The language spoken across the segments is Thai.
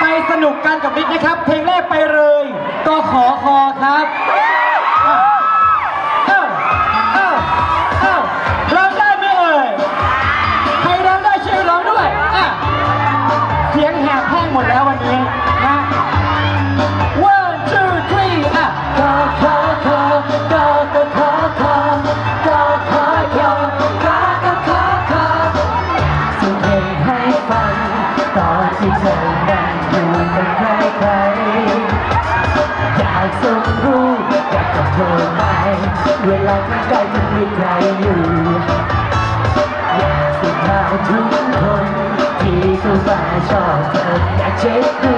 ไปสนุกกันกับนิดนะครับ เพลงแรกไปเลย ก็ขอคอครับเร้องได้ไหมเอ่ย ใครร้องได้ช่ยร้องด้วยเสีงแหบแห้งหมดแล้ววันนี้นะ ใคร อยากส่งรู้อยากจะโทรไปเวลาที่ใกล้จะมีใครอยู่อยากสุดท้าทุกคนที่เข้ามาชอบเธออยากเช็คดู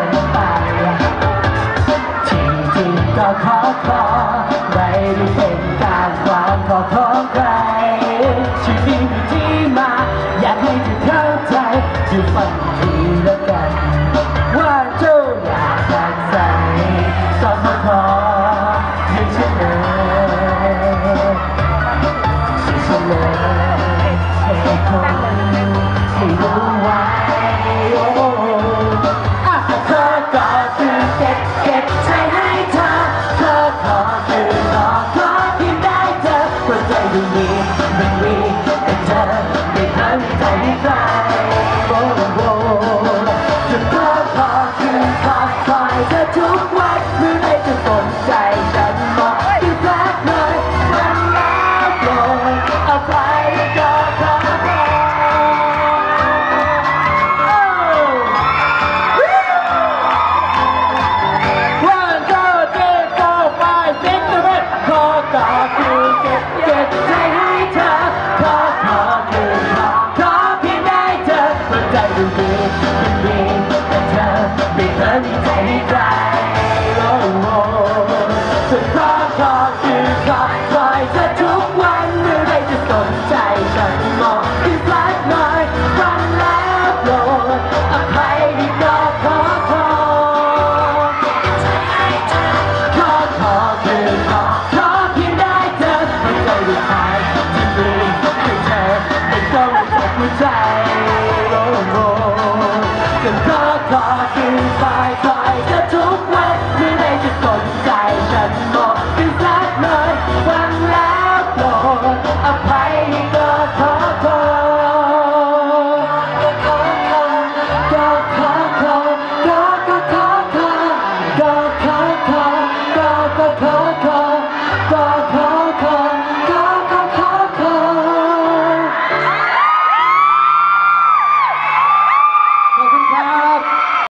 Thank we